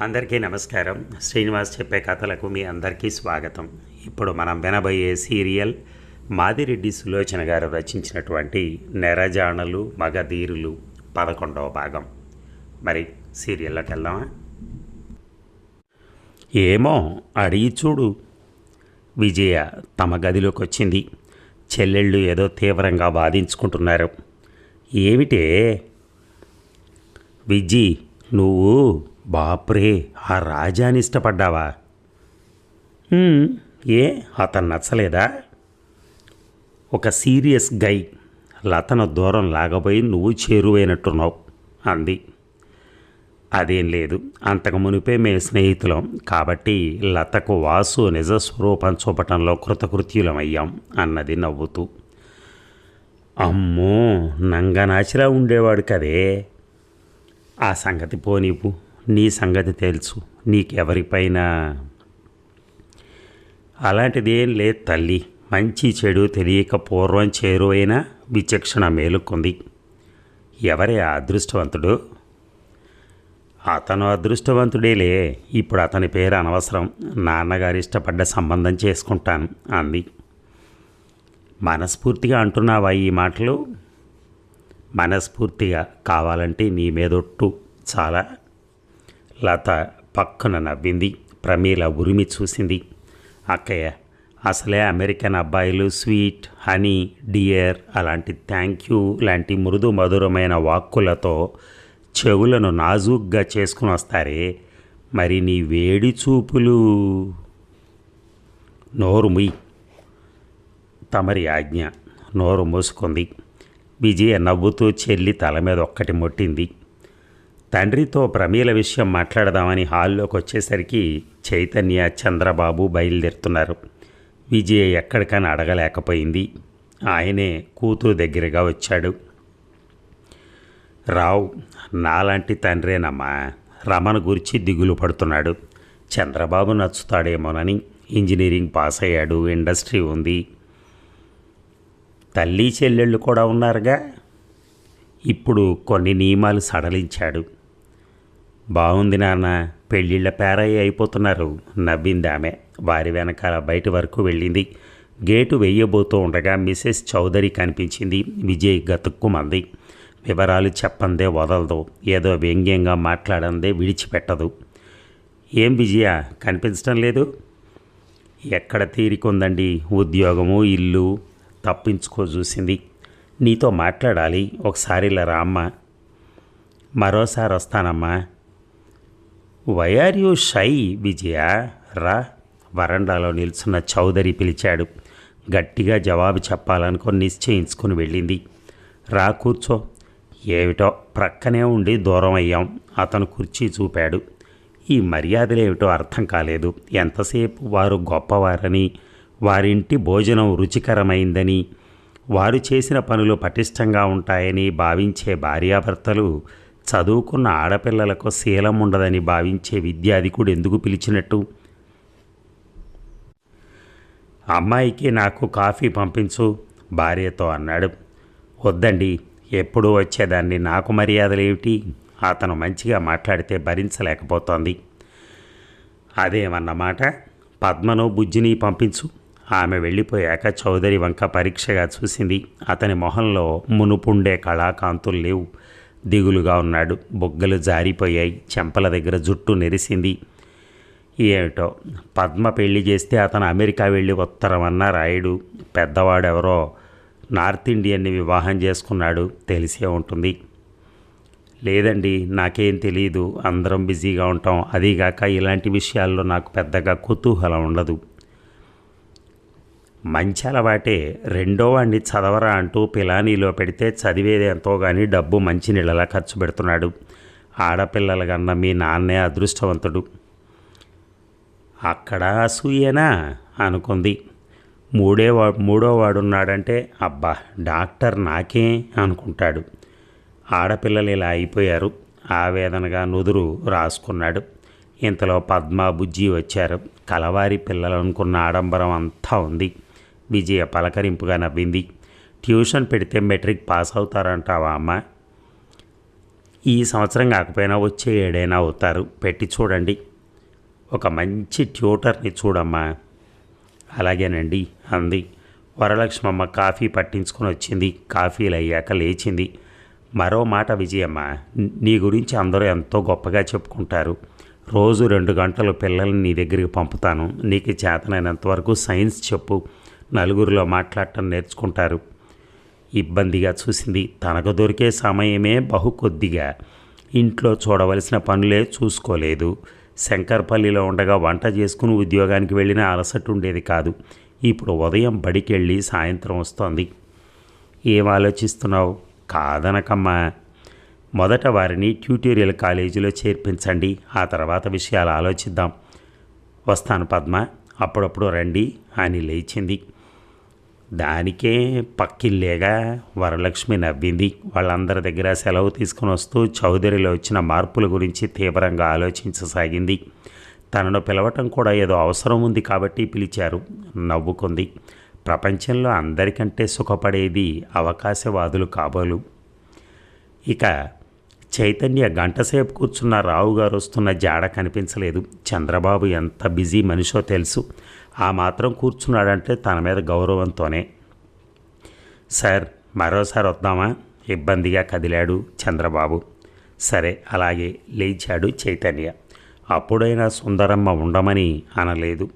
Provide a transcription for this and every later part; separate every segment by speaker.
Speaker 1: అందరికీ నమస్కారం. శ్రీనివాస్ చెప్పే కథలకు మీ అందరికీ స్వాగతం. ఇప్పుడు మనం వినబోయే సీరియల్ మాదిరెడ్డి సులోచన గారు రచించినటువంటి నెరజాణలు మగధీరులు పదకొండవ భాగం. మరి సీరియల్లోకి వెళ్దామా? ఏమో అడిగి చూడు. విజయ తమ గదిలోకి వచ్చింది చెల్లెళ్ళు ఏదో తీవ్రంగా బాధించుకుంటున్నారు ఏమిటే? విజ్జి నువ్వు బాప్రే ఆ రాజాని ఇష్టపడ్డావా? "హ్మ్, ఏ? అతను నచ్చలేదా? ఒక సీరియస్ గై లతను దూరం లాగబోయి నువ్వు చేరువైనట్టున్నావు అంది. అదేం లేదు అంతకు మునిపే మేము స్నేహితులం కాబట్టి లతకు వాసు నిజ స్వరూపం చూపటంలో కృతకృత్యులమయ్యాం అన్నది నవ్వుతూ. అమ్మో నంగనాచిలా ఉండేవాడు కదే. ఆ సంగతి పోనీపు నీ సంగతి తెలుసు నీకెవరిపైన అలాంటిదేం లేదు తల్లి. మంచి చెడు తెలియక పూర్వం చేరువైన విచక్షణ మేలుకుంది. ఎవరే అదృష్టవంతుడు? అతను అదృష్టవంతుడేలే. ఇప్పుడు అతని పేరు అనవసరం. నాన్నగారు ఇష్టపడ్డ సంబంధం చేసుకుంటాను అంది. మనస్ఫూర్తిగా అంటున్నావా ఈ మాటలు? మనస్ఫూర్తిగా కావాలంటే నీ మీదొట్టు చాలా లత పక్కన నవ్వింది. ప్రమీల ఉరిమి చూసింది. అక్కయ్య అసలే అమెరికన్ అబ్బాయిలు స్వీట్ హనీ డియర్ అలాంటి థ్యాంక్ యూ లాంటి మృదు మధురమైన వాక్కులతో చెవులను నాజూగ్గా చేసుకుని వస్తారే. మరి నీ వేడి చూపులు. నోరు ముయ్. తమరి ఆజ్ఞ నోరు మూసుకుంది. విజయ నవ్వుతూ చెల్లి తల మీద ఒక్కటి మొట్టింది. తండ్రితో ప్రమీల విషయం మాట్లాడదామని హాల్లోకి వచ్చేసరికి చైతన్య చంద్రబాబు బయలుదేరుతున్నారు. విజయ ఎక్కడికని అడగలేకపోయింది. ఆయనే కూతురు దగ్గరగా వచ్చాడు. రావు నాలాంటి తండ్రేనమ్మా. రమణ గురించి దిగులు పడుతున్నాడు. చంద్రబాబు నచ్చుతాడేమోనని ఇంజనీరింగ్ పాస్ అయ్యాడు. ఇండస్ట్రీ ఉంది. తల్లి చెల్లెళ్ళు కూడా ఉన్నారుగా? ఇప్పుడు కొన్ని నియమాలు సడలించాడు. బాగుంది నాన్న. పెళ్ళిళ్ళ పేరయ్య అయిపోతున్నారు. నవ్వింది ఆమె వారి వెనకాల బయట వరకు వెళ్ళింది. గేటు వెయ్యబోతూ ఉండగా మిసెస్ చౌదరి కనిపించింది. విజయ్ గతుక్కుమంది. వివరాలు చెప్పందే వదలదు. ఏదో వ్యంగ్యంగా మాట్లాడందే విడిచిపెట్టదు. ఏం విజయ? కనిపించడం లేదు? ఎక్కడ తీరికుందండి? ఉద్యోగము ఇల్లు? తప్పించుకో చూసింది. నీతో మాట్లాడాలి. ఒకసారి ఇలా రామ్మా. మరోసారి వస్తానమ్మా. Why are you shy Vijaya రా వరండాలో నిల్చున్న చౌదరి పిలిచాడు. గట్టిగా జవాబు చెప్పాలనుకొని నిశ్చయించుకుని వెళ్ళింది. రా కూర్చో. ఏమిటో ప్రక్కనే ఉండి దూరం అయ్యాం. అతను కుర్చీ చూపాడు. ఈ మర్యాదలేమిటో అర్థం కాలేదు. ఎంతసేపు వారు గొప్పవారని వారింటి భోజనం రుచికరమైందని వారు చేసిన పనులు పటిష్టంగా ఉంటాయని భావించే భార్యాభర్తలు చదువుకున్న ఆడపిల్లలకు శీలం ఉండదని భావించే విద్యాధికుడు ఎందుకు పిలిచినట్టు? అమ్మాయికి నాకు కాఫీ పంపించు భార్యతో అన్నాడు. వద్దండి ఎప్పుడు వచ్చేదాన్ని నాకు మర్యాదలేమిటి? అతను మంచిగా మాట్లాడితే భరించలేకపోతోంది. అదేమన్నమాట? పద్మను బుజ్జిని పంపించు. ఆమె వెళ్ళిపోయాక చౌదరి వంక పరీక్షగా చూసింది. అతని మొహంలో మునుపుండే కళాకాంతులు లేవు. దిగులుగా ఉన్నాడు. బొగ్గలు జారిపోయాయి. చెంపల దగ్గర జుట్టు నెరిసింది. ఏమిటో? పద్మ పెళ్ళి చేస్తే అతను అమెరికా వెళ్ళి ఉత్తరమన్నా రాయుడు. పెద్దవాడెవరో? నార్త్ ఇండియన్ని వివాహం చేసుకున్నాడు. తెలిసే ఉంటుంది. లేదండి నాకేం తెలియదు అందరం బిజీగా ఉంటాం. అదీగాక ఇలాంటి విషయాల్లో నాకు పెద్దగా కుతూహలం ఉండదు. మంచి అలవాటే రెండో వాడిని చదవరా అంటూ పిలానీలో పెడితే చదివేది ఎంతో కానీ డబ్బు మంచి నీళ్ళలా ఖర్చు పెడుతున్నాడు. ఆడపిల్లల కన్నా మీ నాన్నే అదృష్టవంతుడు. అక్కడ అసూయేనా? అనుకుంది. మూడే వా మూడో వాడున్నాడంటే అబ్బా డాక్టర్ నాకే అనుకుంటాడు. ఆడపిల్లలు ఇలా అయిపోయారు. ఆవేదనగా నుదురు రాసుకున్నాడు. ఇంతలో పద్మ బుజ్జి వచ్చారు. కలవారి పిల్లలు అనుకున్న ఆడంబరం అంతా ఉంది. విజయ పలకరింపుగా నవ్వింది. ట్యూషన్ పెడితే మెట్రిక్ పాస్ అవుతారంటావా అమ్మ? ఈ సంవత్సరం కాకపోయినా వచ్చే ఏడైనా అవుతారు. పెట్టి చూడండి. ఒక మంచి ట్యూటర్ని చూడమ్మా. అలాగేనండి అంది. వరలక్ష్మమ్మ కాఫీ పట్టించుకొని వచ్చింది. కాఫీలు అయ్యాక లేచింది. మరో మాట విజయమ్మ నీ గురించి అందరూ ఎంతో గొప్పగా చెప్పుకుంటారు. రోజు రెండు గంటలు పిల్లల్ని నీ దగ్గరికి పంపుతాను. నీకు చేతనైనంత వరకు సైన్స్ చెప్పు. నలుగురిలో మాట్లాడటం నేర్చుకుంటారు. ఇబ్బందిగా చూసింది తనకు దొరికే సమయమే బహు కొద్దిగా. ఇంట్లో చూడవలసిన పనులే చూసుకోలేదు. శంకర్పల్లిలో ఉండగా వంట చేసుకుని ఉద్యోగానికి వెళ్ళిన అలసట ఉండేది కాదు. ఇప్పుడు ఉదయం బడికెళ్ళి సాయంత్రం వస్తోంది. ఏం ఆలోచిస్తున్నావు? కాదనకమ్మా. మొదట వారిని ట్యూటోరియల్ కాలేజీలో చేర్పించండి. ఆ తర్వాత విషయాలు ఆలోచిద్దాం. వస్తాను పద్మ. అప్పుడప్పుడు రండి అని లేచింది. దానికే పక్కిల్లేగా వరలక్ష్మి నవ్వింది. వాళ్ళందరి దగ్గర సెలవు తీసుకుని వస్తూ చౌదరిలో వచ్చిన మార్పుల గురించి తీవ్రంగా ఆలోచించసాగింది. తనను పిలవటం కూడా ఏదో అవసరం ఉంది కాబట్టి పిలిచారు. నవ్వుకుంది. ప్రపంచంలో అందరికంటే సుఖపడేది అవకాశవాదులు కాబోలు. ఇక చైతన్య గంటసేపు కూర్చున్న రావు గారు వస్తున్న జాడ కనిపించలేదు. చంద్రబాబు ఎంత బిజీ మనిషో తెలుసు. ఆ మాత్రం కూర్చున్నాడంటే తన మీద గౌరవంతోనే. సార్ మరోసారి వద్దామా? ఇబ్బందిగా కదిలాడు చంద్రబాబు. సరే అలాగే లేచాడు చైతన్య. అప్పుడైనా సుందరమ్మ ఉండమని అనలేదు.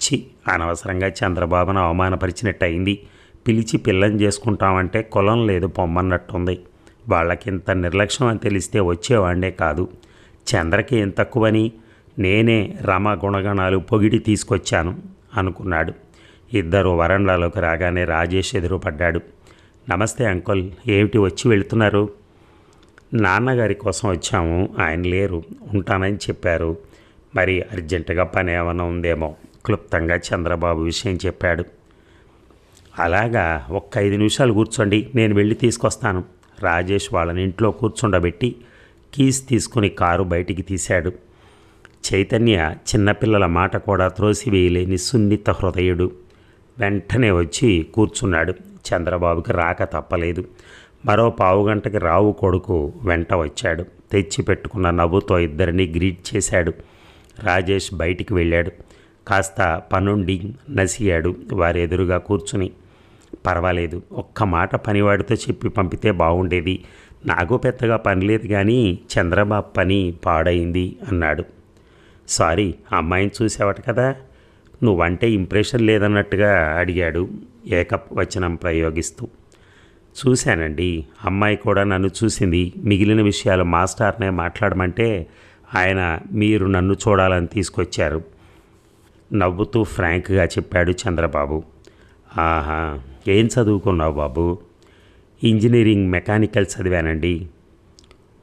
Speaker 1: చి అనవసరంగా చంద్రబాబును అవమానపరిచినట్టు అయింది పిలిచి పిల్లని చేసుకుంటామంటే కులం లేదు పొమ్మన్నట్టుంది. వాళ్ళకింత నిర్లక్ష్యం అని తెలిస్తే వచ్చేవాడే కాదు. చంద్రకి ఏం తక్కువని? నేనే రమ గుణగణాలు పొగిడి తీసుకొచ్చాను అనుకున్నాడు. ఇద్దరు వరండాలోకి రాగానే రాజేష్ ఎదురుపడ్డాడు. నమస్తే అంకుల్ ఏమిటి వచ్చి వెళుతున్నారు? నాన్నగారి కోసం వచ్చాము ఆయన లేరు ఉంటానని చెప్పారు. మరి అర్జెంటుగా పని ఏమైనా ఉందేమో క్లుప్తంగా చంద్రబాబు విషయం చెప్పాడు. అలాగా ఒక్క ఐదు నిమిషాలు కూర్చోండి నేను వెళ్ళి తీసుకొస్తాను. రాజేష్ వాళ్ళని ఇంట్లో కూర్చుండబెట్టి కీస్ తీసుకుని కారు బయటికి తీశాడు. చైతన్య చిన్నపిల్లల మాట కూడా త్రోసివేయలేని సున్నిత హృదయుడు. వెంటనే వచ్చి కూర్చున్నాడు. చంద్రబాబుకి రాక తప్పలేదు. మరో పావుగంటకి రావు కొడుకు వెంట వచ్చాడు. తెచ్చి పెట్టుకున్న నవ్వుతో ఇద్దరిని గ్రీట్ చేశాడు. రాజేష్ బయటికి వెళ్ళాడు. కాస్త పనుండి నసిగాడు వారెదురుగా కూర్చుని. పర్వాలేదు ఒక్క మాట పనివాడితో చెప్పి పంపితే బాగుండేది నాకు పెద్దగా పని లేదు కానీ చంద్రబాబు పని పాడైంది అన్నాడు. సారీ అమ్మాయిని చూసావట కదా. నువ్వంటే ఇంప్రెషన్ లేదన్నట్టుగా అడిగాడు ఏకవచనం ప్రయోగిస్తూ. చూశానండి అమ్మాయి కూడా నన్ను చూసింది. మిగిలిన విషయాలు మాస్టర్నే మాట్లాడమంటే ఆయన మీరు నన్ను చూడాలని తీసుకొచ్చారు. నవ్వుతూ ఫ్రాంక్గా చెప్పాడు చంద్రబాబు. ఆహా ఏం చదువుకున్నావు బాబు? Engineering mechanical చదివానండి.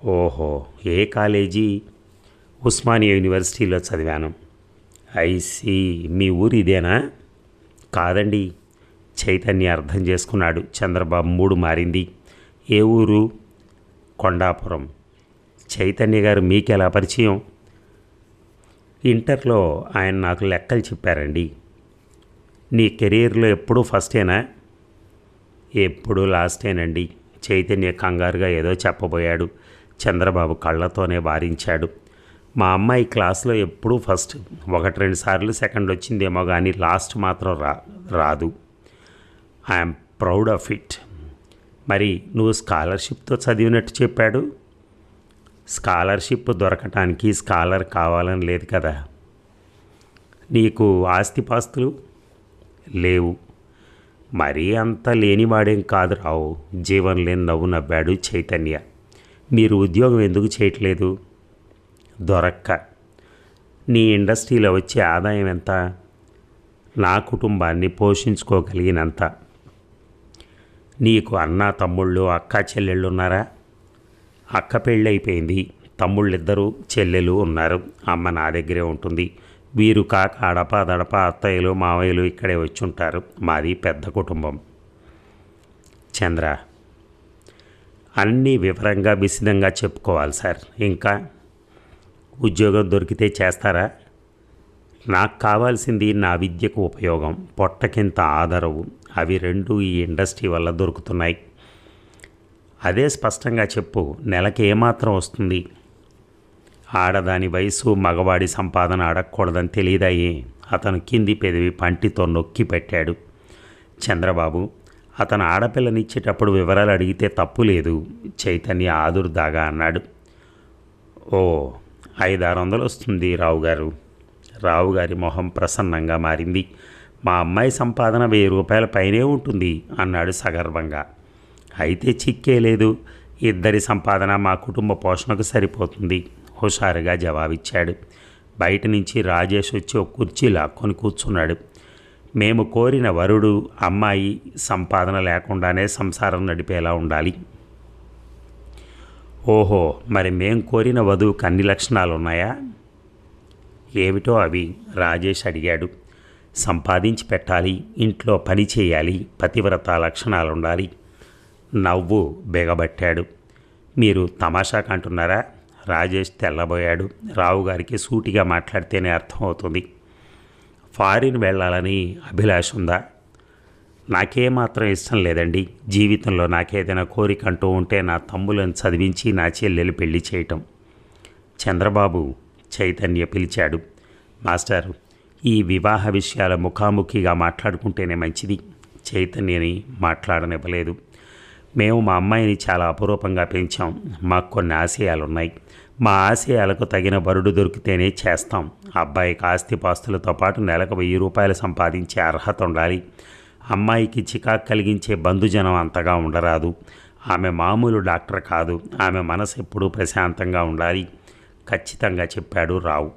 Speaker 1: ఓహో ఏ కాలేజీ? ఉస్మానియా యూనివర్సిటీలో చదివాను. ఐసి మీ ఊరు ఇదేనా? కాదండి చైతన్య అర్థం చేసుకున్నాడు. చంద్రబాబు మూడు మారింది. ఏ ఊరు? కొండాపురం. చైతన్య గారు మీకెలా పరిచయం? ఇంటర్లో ఆయన నాకు లెక్కలు చెప్పారండి. నీ కెరీర్లో ఎప్పుడూ ఫస్టేనా ఎప్పుడూ లాస్టేనండి చైతన్య కంగారుగా ఏదో చెప్పబోయాడు. చంద్రబాబు కళ్ళతోనే వారించాడు. మా అమ్మాయి క్లాస్లో ఎప్పుడూ ఫస్ట్ ఒకటి రెండు సార్లు సెకండ్ వచ్చిందేమో కానీ లాస్ట్ మాత్రం రా రాదు. ఐఎమ్ ప్రౌడ్ ఆఫ్ ఇట్ మరి నువ్వు స్కాలర్షిప్తో చదివినట్టు చెప్పాడు. స్కాలర్షిప్ దొరకటానికి స్కాలర్ కావాలని లేదు కదా. నీకు ఆస్తిపాస్తులు లేవు. మరీ అంత లేనివాడేం కాదు రావు. జీవన్ లేని నవ్వు నవ్వాడు చైతన్య. మీరు ఉద్యోగం ఎందుకు చేయట్లేదు? దొరక్క. నీ ఇండస్ట్రీలో వచ్చే ఆదాయం ఎంత? నా కుటుంబాన్ని పోషించుకోగలిగినంత. నీకు అన్న తమ్ముళ్ళు అక్క చెల్లెళ్ళు ఉన్నారా? అక్క పెళ్ళైపోయింది. తమ్ముళ్ళిద్దరూ చెల్లెలు ఉన్నారు. అమ్మ నా దగ్గరే ఉంటుంది. వీరు కాక అడప దడప అత్తయ్యలు మావయ్యలు ఇక్కడే వచ్చి ఉంటారు మాది పెద్ద కుటుంబం. చంద్ర అన్నీ వివరంగా విసిదంగా చెప్పుకోవాలి సార్. ఇంకా ఉద్యోగం దొరికితే చేస్తారా? నాకు కావాల్సింది నా విద్యకు ఉపయోగం పొట్టకింత ఆదరవు. అవి రెండు ఈ ఇండస్ట్రీ వల్ల దొరుకుతున్నాయి. అదే స్పష్టంగా చెప్పు నెలకి ఏమాత్రం వస్తుంది? ఆడదాని వయసు మగవాడి సంపాదన అడగకూడదని తెలియదాయి అతను కింది పెదవి పంటితో నొక్కి పెట్టాడు. చంద్రబాబు అతను ఆడపిల్లనిచ్చేటప్పుడు వివరాలు అడిగితే తప్పు లేదు. చైతన్య ఆదుర్దాగా అన్నాడు. ఓ ఐదారు వందలు వస్తుంది రావుగారు రావుగారి మొహం ప్రసన్నంగా మారింది. మా అమ్మాయి సంపాదన వెయ్యి రూపాయల పైనే ఉంటుంది అన్నాడు సగర్వంగా. అయితే చిక్కే లేదు. ఇద్దరి సంపాదన మా కుటుంబ పోషణకు సరిపోతుంది హుషారుగా జవాబిచ్చాడు. బయట నుంచి రాజేష్ వచ్చి ఒక కుర్చీ లాక్కొని కూర్చున్నాడు. మేము కోరిన వరుడు అమ్మాయి సంపాదన లేకుండానే సంసారం నడిపేలా ఉండాలి. ఓహో మరి మేం కోరిన వధువుకు అన్ని లక్షణాలు ఉన్నాయా ఏమిటో అవి రాజేష్ అడిగాడు. సంపాదించి పెట్టాలి ఇంట్లో పని చేయాలి పతివ్రత లక్షణాలు ఉండాలి నవ్వు బెగబట్టాడు. మీరు తమాషాకు అంటున్నారా రాజేష్ తెల్లబోయాడు. రావు గారికి సూటిగా మాట్లాడితేనే అర్థమవుతుంది. ఫారిన్ వెళ్ళాలని అభిలాష ఉందా నాకేమాత్రం ఇష్టం లేదండి. జీవితంలో నాకేదైనా కోరిక అంటూ ఉంటే నా తమ్ములను చదివించి నా చెల్లెలు పెళ్ళి చేయటం. చంద్రబాబు చైతన్య పిలిచాడు. మాస్టర్ ఈ వివాహ విషయాల ముఖాముఖిగా మాట్లాడుకుంటేనే మంచిది. చైతన్యని మాట్లాడనివ్వలేదు. మేము మా అమ్మాయిని చాలా అపురూపంగా పెంచాం. మాకు కొన్ని ఆశయాలు ఉన్నాయి మా ఆశయాలకు తగిన బరుడు దొరికితేనే చేస్తాం. అబ్బాయికి ఆస్తిపాస్తులతో పాటు నెలకు వెయ్యి రూపాయలు సంపాదించే అర్హత ఉండాలి. అమ్మాయికి చికాకు కలిగించే బంధుజనం అంతగా ఉండరాదు. ఆమె మామూలు డాక్టర్ కాదు. ఆమె మనసు ఎప్పుడూ ప్రశాంతంగా ఉండాలి. ఖచ్చితంగా చెప్పాడు రావు.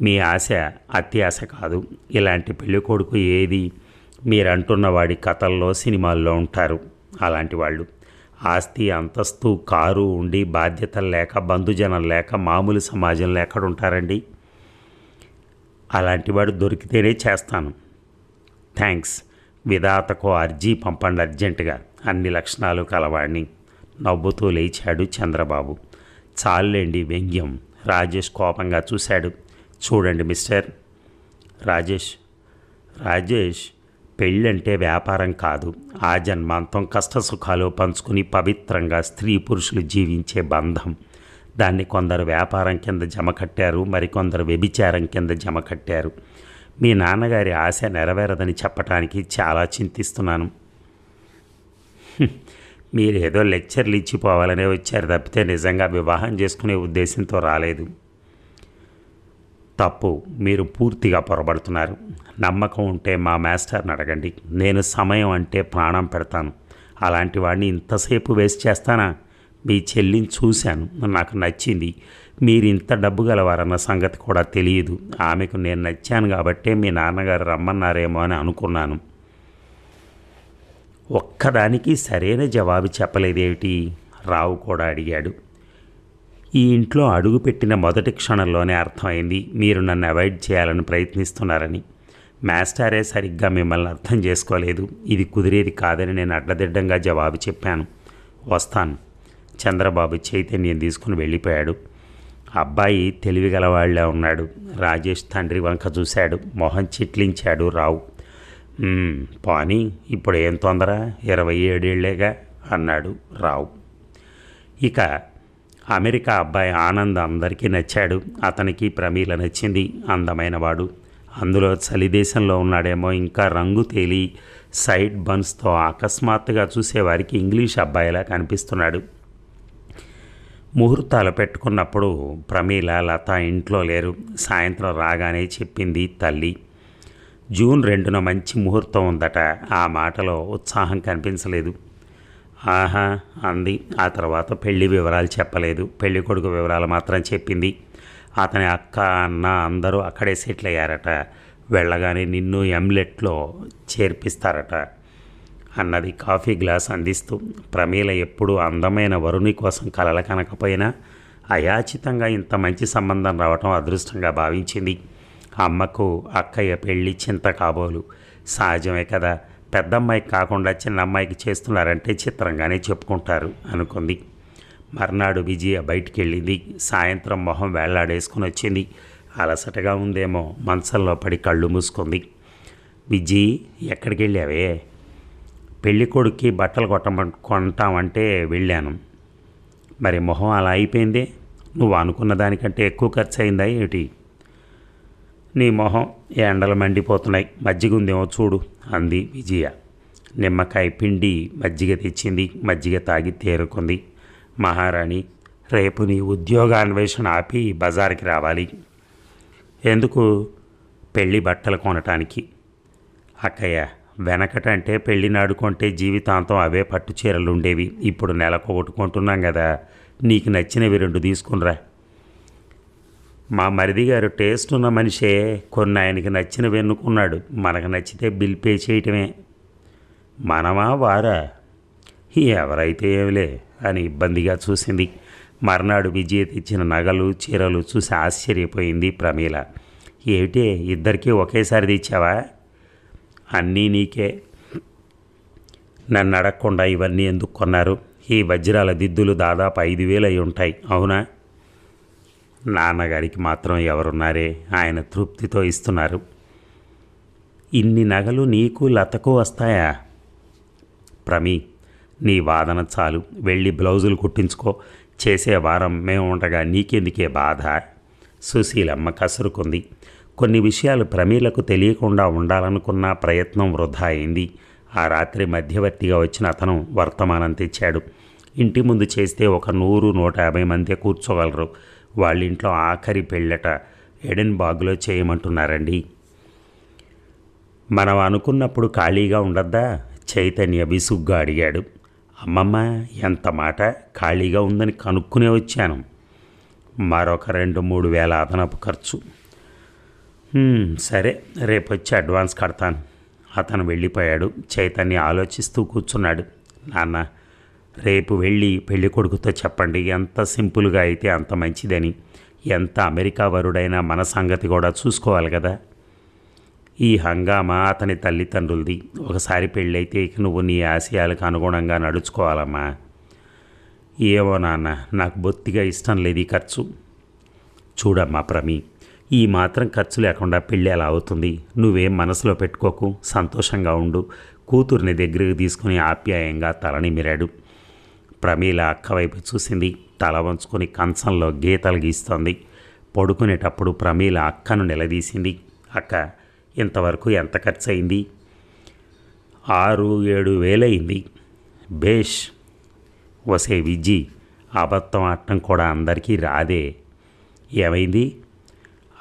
Speaker 1: మీ ఆశ అత్యాశ కాదు. ఇలాంటి పెళ్ళికొడుకు ఏది? మీరంటున్న వాడి కథల్లో సినిమాల్లో ఉంటారు. అలాంటి వాళ్ళు. ఆస్తి అంతస్తు కారు ఉండి బాధ్యతలు లేక బంధుజనం లేక మామూలు సమాజంలో ఎక్కడుంటారండి అలాంటి వాడు దొరికితేనే చేస్తాను. థ్యాంక్స్ విధాతకు అర్జీ పంపండి అర్జెంటుగా. అన్ని లక్షణాలు కలవాణ్ణి. నవ్వుతూ లేచాడు చంద్రబాబు. చాలండి వ్యంగ్యం. రాజేష్ కోపంగా చూశాడు. చూడండి మిస్టర్. రాజేష్. రాజేష్ పెళ్ళంటే వ్యాపారం కాదు. ఆ జన్మాంతం కష్టసుఖాలు పంచుకుని పవిత్రంగా స్త్రీ పురుషులు జీవించే బంధం. దాన్ని కొందరు వ్యాపారం కింద జమ కట్టారు మరికొందరు వ్యభిచారం కింద జమ కట్టారు. మీ నాన్నగారి ఆశ నెరవేరదని చెప్పటానికి చాలా చింతిస్తున్నాను. మీరు మీరేదో లెక్చర్లు ఇచ్చిపోవాలనే వచ్చారు తప్పితే నిజంగా వివాహం చేసుకునే ఉద్దేశంతో రాలేదు. తప్పు. మీరు పూర్తిగా పొరబడుతున్నారు. నమ్మకం ఉంటే మా మాస్టర్ని అడగండి. నేను సమయం అంటే ప్రాణం పెడతాను. అలాంటి వాడిని ఇంతసేపు వేస్ట్ చేస్తానా? మీ చెల్లిని చూశాను. నాకు నచ్చింది. మీరు ఇంత డబ్బు గలవారన్న సంగతి కూడా తెలియదు. ఆమెకు నేను నచ్చాను కాబట్టే మీ నాన్నగారు రమ్మన్నారేమో అని అనుకున్నాను. ఒక్కదానికి సరైన జవాబు చెప్పలేదేమిటి? రావు కూడా అడిగాడు. ఈ ఇంట్లో అడుగుపెట్టిన మొదటి క్షణంలోనే అర్థమైంది మీరు నన్ను అవాయిడ్ చేయాలని ప్రయత్నిస్తున్నారని. మాస్టారే సరిగ్గా మిమ్మల్ని అర్థం చేసుకోలేదు. ఇది కుదిరేది కాదని నేను అడ్డదిడ్డంగా జవాబు చెప్పాను. వస్తాను. చంద్రబాబు చైతన్యం తీసుకుని వెళ్ళిపోయాడు. అబ్బాయి తెలివిగలవాళ్ళే ఉన్నాడు. రాజేష్ తండ్రి వంక చూశాడు. మొహం చిట్లించాడు రావు. పోనీ ఇప్పుడు ఏం తొందర? ఇరవై ఏడేళ్ళేగా? అన్నాడు రావు. ఇక అమెరికా అబ్బాయి ఆనంద్ అందరికీ నచ్చాడు. అతనికి ప్రమీల నచ్చింది. అందమైన వాడు అందులో చలి దేశంలో ఉన్నాడేమో ఇంకా రంగు తేలి సైడ్ బన్స్తో అకస్మాత్తుగా చూసేవారికి ఇంగ్లీష్ అబ్బాయిలా కనిపిస్తున్నాడు. ముహూర్తాలు పెట్టుకున్నప్పుడు ప్రమీల లత ఇంట్లో లేరు. సాయంత్రం రాగానే చెప్పింది తల్లి. జూన్ రెండున మంచి ముహూర్తం ఉందట. ఆ మాటలో ఉత్సాహం కనిపించలేదు. ఆహా అంది. ఆ తర్వాత పెళ్ళి వివరాలు చెప్పలేదు. పెళ్ళి కొడుకు వివరాలు మాత్రం చెప్పింది. అతని అక్క అన్న అందరూ అక్కడే సెటిల్ అయ్యారట. వెళ్ళగానే నిన్ను ఎంలెట్లో చేర్పిస్తారట. అన్నది కాఫీ గ్లాస్ అందిస్తూ ప్రమీల ఎప్పుడూ అందమైన వరుణి కోసం కలల కనకపోయినా అయాచితంగా ఇంత మంచి సంబంధం రావటం అదృష్టంగా భావించింది. అమ్మకు అక్కయ్య పెళ్ళి చింత కాబోలు. సహజమే కదా పెద్దమ్మాయికి కాకుండా చిన్న అమ్మాయికి చేస్తున్నారంటే చిత్రంగానే చెప్పుకుంటారు అనుకుంది. మర్నాడు విజయ బయటికి వెళ్ళింది సాయంత్రం మొహం వేళ్ళాడేసుకుని వచ్చింది. అలసటగా ఉందేమో మంచంలో పడి కళ్ళు మూసుకుంది. విజయ్ ఎక్కడికి వెళ్ళావే పెళ్ళికొడుక్కి బట్టలు కొట్టమ కొంటామంటే వెళ్ళాను. మరి మొహం అలా అయిపోయిందే? నువ్వు అనుకున్న దానికంటే ఎక్కువ ఖర్చు అయిందా ఏమిటి? నీ మొహం ఎండలు మండిపోతున్నాయి. మజ్జిగ ఉందేమో చూడు అంది విజయ. నిమ్మకాయ పిండి మజ్జిగ తెచ్చింది. మజ్జిగ తాగి తేరుకుంది. మహారాణి రేపు నీ ఉద్యోగాన్వేషణ ఆపి బజార్కి రావాలి. ఎందుకు? పెళ్ళి బట్టలు కొనటానికి. అక్కయ్య వెనకటంటే పెళ్ళి నాడు కొంటే జీవితాంతం అవే పట్టు చీరలు ఉండేవి ఇప్పుడు నెలకు కొట్టుకుంటున్నాం కదా నీకు నచ్చినవి రెండు తీసుకునిరా. మా మరిది గారు టేస్ట్ ఉన్న మనిషే కొన్ని ఆయనకి నచ్చినవి ఎన్నుకున్నాడు. మనకు నచ్చితే బిల్ పే చేయటమే. మనమా వారా? ఎవరైతే ఏమిలే అని ఇబ్బందిగా చూసింది. మర్నాడు విజయ తెచ్చిన నగలు చీరలు చూసి ఆశ్చర్యపోయింది ప్రమీల. ఏమిటి ఇద్దరికీ ఒకేసారి తెచ్చావా? అన్నీ నీకే. నన్ను అడగకుండా ఇవన్నీ ఎందుకు కొన్నారు? ఈ వజ్రాల దిద్దులు దాదాపు ఐదు వేలు అయి ఉంటాయి అవునా? నాన్నగారికి మాత్రం ఎవరున్నారే? ఆయన తృప్తితో ఇస్తున్నారు. ఇన్ని నగలు నీకు లతకు వస్తాయా? ప్రమీ నీ వాదన చాలు. వెళ్ళి బ్లౌజులు కుట్టించుకో. చేసే వారం మేము ఉండగా నీకెందుకే బాధ? సుశీలమ్మ కసురుకుంది. కొన్ని విషయాలు ప్రమీలకు తెలియకుండా ఉండాలనుకున్న ప్రయత్నం వృధా అయింది. ఆ రాత్రి మధ్యవర్తిగా వచ్చిన అతను వర్తమానం తెచ్చాడు. ఇంటి ముందు చేస్తే ఒక నూరు నూట యాభై మంది కూర్చోగలరు. వాళ్ళింట్లో ఆఖరి పెళ్ళట ఎడెన్ బాగ్లో చేయమంటున్నారండి. మనం అనుకున్నప్పుడు ఖాళీగా ఉండద్దా? చైతన్య విసుగ్గా అడిగాడు. అమ్మమ్మ ఎంత మాట? ఖాళీగా ఉందని కనుక్కునే వచ్చాను. మరొక రెండు మూడు వేల అదనపు ఖర్చు. సరే. రేపు వచ్చి అడ్వాన్స్ కడతాను. అతను వెళ్ళిపోయాడు. చైతన్య ఆలోచిస్తూ కూర్చున్నాడు. నాన్న రేపు వెళ్ళి పెళ్ళి కొడుకుతో చెప్పండి. ఎంత సింపుల్గా అయితే అంత మంచిదని. ఎంత అమెరికా వరుడైనా మన సంగతి కూడా చూసుకోవాలి కదా. ఈ హంగామా అతని తల్లిదండ్రులది. ఒకసారి పెళ్ళైతే ఇక నువ్వు నీ ఆశయాలకు అనుగుణంగా నడుచుకోవాలమ్మా. ఏవో నాన్న నాకు బొత్తిగా ఇష్టం లేదు ఈ ఖర్చు. చూడమ్మా ప్రమీ. ఈ మాత్రం ఖర్చు లేకుండా పెళ్ళి ఎలా అవుతుంది? నువ్వేం మనసులో పెట్టుకోకు సంతోషంగా ఉండు. కూతుర్ని దగ్గరికి తీసుకుని ఆప్యాయంగా తలనిమిరాడు ప్రమీల అక్క వైపు చూసింది. తల వంచుకొని కంచంలో గీతలు గీస్తోంది. పడుకునేటప్పుడు ప్రమీల అక్కను నిలదీసింది. అక్క ఇంతవరకు ఎంత ఖర్చు అయింది ఆరు ఏడు వేలయింది. బేష్ వసే విజ్జి అబద్ధం ఆడటం కూడా అందరికీ రాదే. ఏమైంది?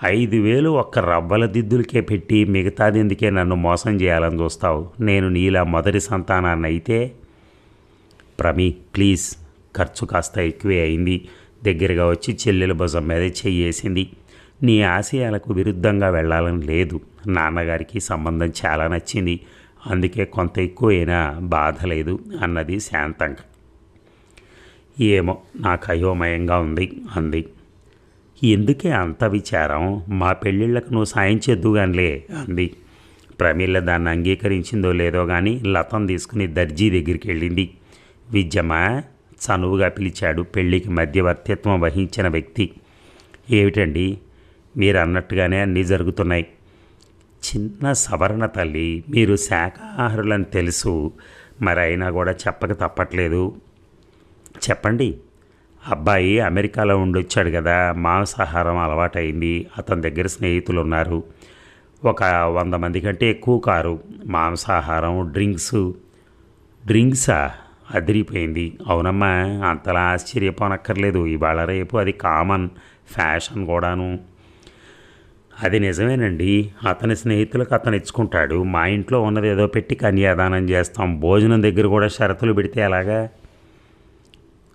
Speaker 1: ఐదు వేలు ఒక్క రవ్వల దిద్దులకే పెట్టి మిగతాది ఎందుకే నన్ను మోసం చేయాలని చూస్తావు? నేను నీలా మొదటి సంతానాన్ని అయితే ప్రమీ ప్లీజ్. ఖర్చు కాస్త ఎక్కువే అయింది. దగ్గరగా వచ్చి చెల్లెల భుజం మీద చెయ్యేసింది నీ ఆశయాలకు విరుద్ధంగా వెళ్ళాలని లేదు. నాన్నగారికి సంబంధం చాలా నచ్చింది. అందుకే కొంత ఎక్కువైనా బాధ లేదు అన్నది శాంతంగా. ఏమో నాకు అయోమయంగా ఉంది అంది. ఎందుకే అంత విచారం? మా పెళ్ళిళ్ళకు నువ్వు సాయం చేద్దుగానిలే అంది. ప్రమీల దాన్ని అంగీకరించిందో లేదో కానీ లతం తీసుకుని దర్జీ దగ్గరికి వెళ్ళింది విద్యమా చనువుగా పిలిచాడు పెళ్ళికి మధ్యవర్తిత్వం వహించిన వ్యక్తి. ఏమిటండి? మీరు అన్నట్టుగానే అన్నీ జరుగుతున్నాయి. చిన్న సవరణ తల్లి మీరు శాఖాహారులని తెలుసు మరి అయినా కూడా చెప్పక తప్పట్లేదు. చెప్పండి అబ్బాయి అమెరికాలో ఉండొచ్చాడు కదా మాంసాహారం అలవాటైంది అతని దగ్గర స్నేహితులు ఉన్నారు ఒక వంద మంది కంటే ఎక్కువ కారు మాంసాహారం డ్రింక్స్. డ్రింక్సా? అదిరిపోయింది. అవునమ్మా అంతలా ఆశ్చర్యపోనక్కర్లేదు ఇవాళ రేపు అది కామన్ ఫ్యాషన్ కూడాను. అది నిజమేనండి అతని స్నేహితులకు అతను ఇచ్చుకుంటాడు. మా ఇంట్లో ఉన్నది ఏదో పెట్టి కన్యాదానం చేస్తాం భోజనం దగ్గర కూడా షరతులు పెడితే ఎలాగా?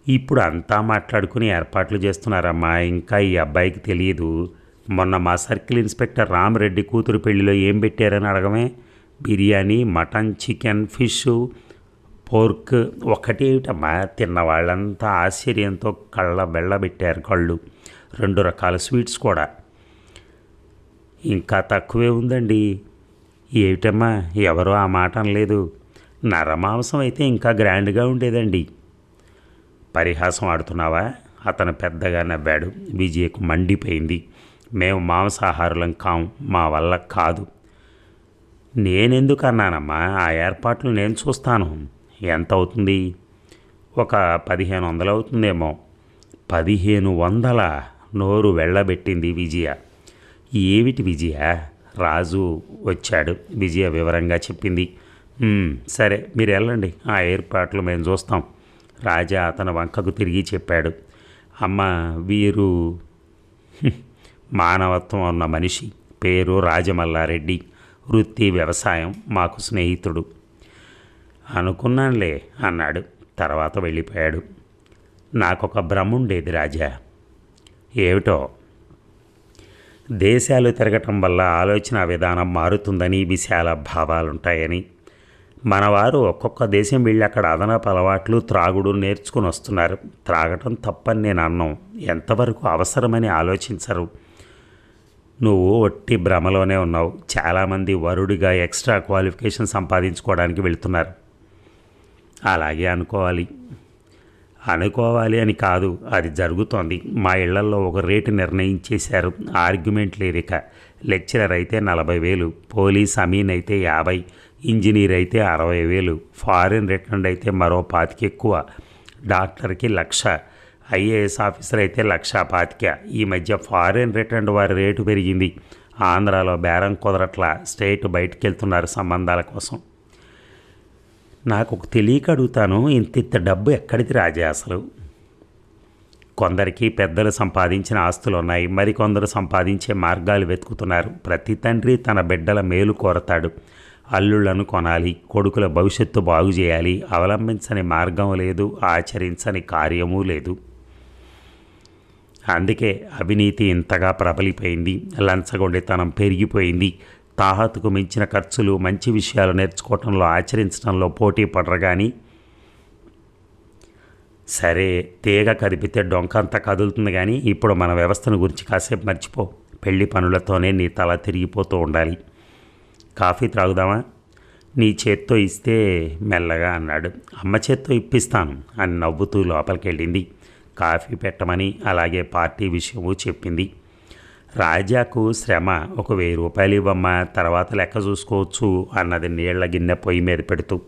Speaker 1: ఇప్పుడు అంతా మాట్లాడుకుని ఏర్పాట్లు చేస్తున్నారమ్మా. ఇంకా ఈ అబ్బాయికి తెలియదు మొన్న మా సర్కిల్ ఇన్స్పెక్టర్ రామరెడ్డి కూతురు పెళ్ళిలో ఏం పెట్టారని అడగమే. Biryani mutton chicken fish pork ఒకటేమిటమ్మా? తిన్న వాళ్ళంతా ఆశ్చర్యంతో కళ్ళ వెళ్ళబెట్టారు కళ్ళు. రెండు రకాల స్వీట్స్ కూడా. ఇంకా తక్కువే ఉందండి. ఏమిటమ్మా? ఎవరో ఆ మాట అనలేదు. నరమాంసం అయితే ఇంకా గ్రాండ్గా ఉండేదండి. పరిహాసం ఆడుతున్నావా? అతను పెద్దగా నవ్వాడు. విజయకు మండిపోయింది. మేము మాంసాహారులం కాం మా వల్ల కాదు. నేనెందుకు అన్నానమ్మా ఆ ఏర్పాట్లు నేను చూస్తాను. ఎంత అవుతుంది ఒక పదిహేను వందలు అవుతుందేమో పదిహేను వందల నోరు వెళ్ళబెట్టింది విజయ. ఏమిటి విజయ? రాజు వచ్చాడు. విజయ వివరంగా చెప్పింది. సరే మీరు వెళ్ళండి. ఆ ఏర్పాట్లు మేము చూస్తాం. రాజా అతని వంకకు తిరిగి చెప్పాడు అమ్మ వీరు మానవత్వం ఉన్న మనిషి. పేరు రాజమల్లారెడ్డి. వృత్తి వ్యవసాయం మాకు స్నేహితుడు. అనుకున్నానులే అన్నాడు. తర్వాత వెళ్ళిపోయాడు. నాకొక భ్రమ ఉండేది రాజా. ఏమిటో? దేశాలు తిరగటం వల్ల ఆలోచన విధానం మారుతుందని విశాల భావాలుంటాయని మనవారు ఒక్కొక్క దేశం వెళ్ళి అక్కడ అదనపు అలవాట్లు త్రాగుడు నేర్చుకుని వస్తున్నారు. త్రాగటం తప్పని నేను అన్నం. ఎంతవరకు అవసరమని ఆలోచించరు. నువ్వు ఒట్టి భ్రమలోనే ఉన్నావు. చాలామంది వరుడిగా ఎక్స్ట్రా క్వాలిఫికేషన్ సంపాదించుకోవడానికి వెళ్తున్నారు. అలాగే అనుకోవాలి. అనుకోవాలి అని కాదు అది జరుగుతోంది. మా ఇళ్ళలో ఒక రేటు నిర్ణయించేశారు. ఆర్గ్యుమెంట్ లేరిక. లెక్చరర్ అయితే నలభై వేలు పోలీస్ అమీన్ అయితే యాభై. ఇంజనీర్ అయితే అరవై వేలు ఫారిన్ రిటర్న్ అయితే మరో పాతికి ఎక్కువ. డాక్టర్కి లక్ష ఐఏఎస్ ఆఫీసర్ అయితే లక్ష పాతిక. ఈ మధ్య ఫారిన్ రిటర్న్ వారి రేటు పెరిగింది. ఆంధ్రాలో బేరం కుదరట్ల స్టేట్ బయటికి వెళ్తున్నారు సంబంధాల కోసం. నాకు ఒక తెలియక అడుగుతాను ఇంత ఇంత డబ్బు ఎక్కడిది రాజే అసలు? కొందరికి పెద్దలు సంపాదించిన ఆస్తులు ఉన్నాయి మరికొందరు సంపాదించే మార్గాలు వెతుకుతున్నారు. ప్రతి తండ్రి తన బిడ్డల మేలు కోరతాడు. అల్లుళ్ళను కొనాలి కొడుకుల భవిష్యత్తు బాగు చేయాలి అవలంబించని మార్గం లేదు ఆచరించని కార్యము లేదు. అందుకే అవినీతి ఇంతగా ప్రబలిపోయింది లంచగొండితనం పెరిగిపోయింది. తాహతుకు మించిన ఖర్చులు మంచి విషయాలు నేర్చుకోవటంలో ఆచరించడంలో పోటీ పడరు కానీ సరే తీగ కదిపితే డొంక అంతా కదులుతుంది కానీ ఇప్పుడు మన వ్యవస్థను గురించి కాసేపు మర్చిపో. పెళ్ళి పనులతోనే నీ తల తిరిగిపోతూ ఉండాలి. కాఫీ త్రాగుదామా? నీ చేత్తో ఇస్తే మెల్లగా అన్నాడు. అమ్మ చేత్తో ఇప్పిస్తాను అని నవ్వుతూ లోపలికి వెళ్ళింది కాఫీ పెట్టమని అలాగే పార్టీ విషయము చెప్పింది. రాజాకు శ్రమ ఒక వెయ్యి రూపాయలు ఇవ్వమ్మా తర్వాత లెక్క చూసుకోవచ్చు అన్నది నీళ్ళ గిన్నె పొయ్యి మీద పెడుతూ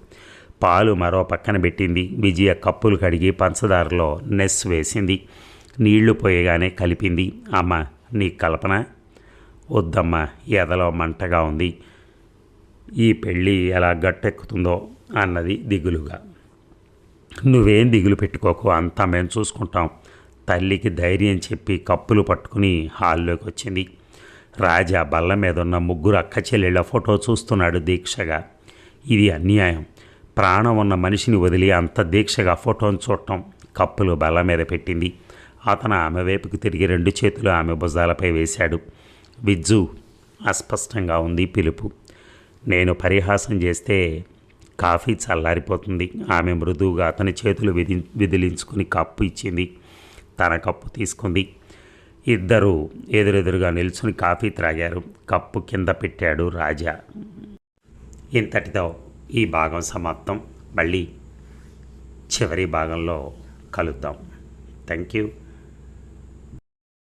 Speaker 1: పాలు మరో పక్కన పెట్టింది. విజయ కప్పులు కడిగి పంచదారలో నెస్ వేసింది. నీళ్ళు పోయగానే కలిపింది. అమ్మ నీ కల్పన? వద్దమ్మా ఎదలో మంటగా ఉంది. ఈ పెళ్ళి ఎలా గట్టెక్కుతుందో అన్నది దిగులుగా. నువ్వేం దిగులు పెట్టుకోకు అంతా మేము చూసుకుంటాం. తల్లికి ధైర్యం చెప్పి కప్పులు పట్టుకుని హాల్లోకి వచ్చింది రాజా బల్ల మీద ఉన్న ముగ్గురు అక్క చెల్లెళ్ళ ఫోటో చూస్తున్నాడు దీక్షగా. ఇది అన్యాయం. ప్రాణం ఉన్న మనిషిని వదిలి అంత దీక్షగా ఫోటోను చూడటం కప్పులు బల్ల మీద పెట్టింది. అతను ఆమె వైపుకు తిరిగి రెండు చేతులు ఆమె భుజాలపై వేశాడు. విజ్జు అస్పష్టంగా ఉంది పిలుపు. నేను పరిహాసం చేస్తే కాఫీ చల్లారిపోతుంది. ఆమె మృదువుగా అతని చేతులు విధి విదిలించుకుని కప్పు ఇచ్చింది. తన కప్పు తీసుకుంది. ఇద్దరు ఎదురెదురుగా నిల్చుని కాఫీ త్రాగారు. కప్పు కింద పెట్టాడు రాజా. ఇంతటితో ఈ భాగం సమాప్తం. మళ్ళీ చివరి భాగంలో కలుద్దాం. Thank you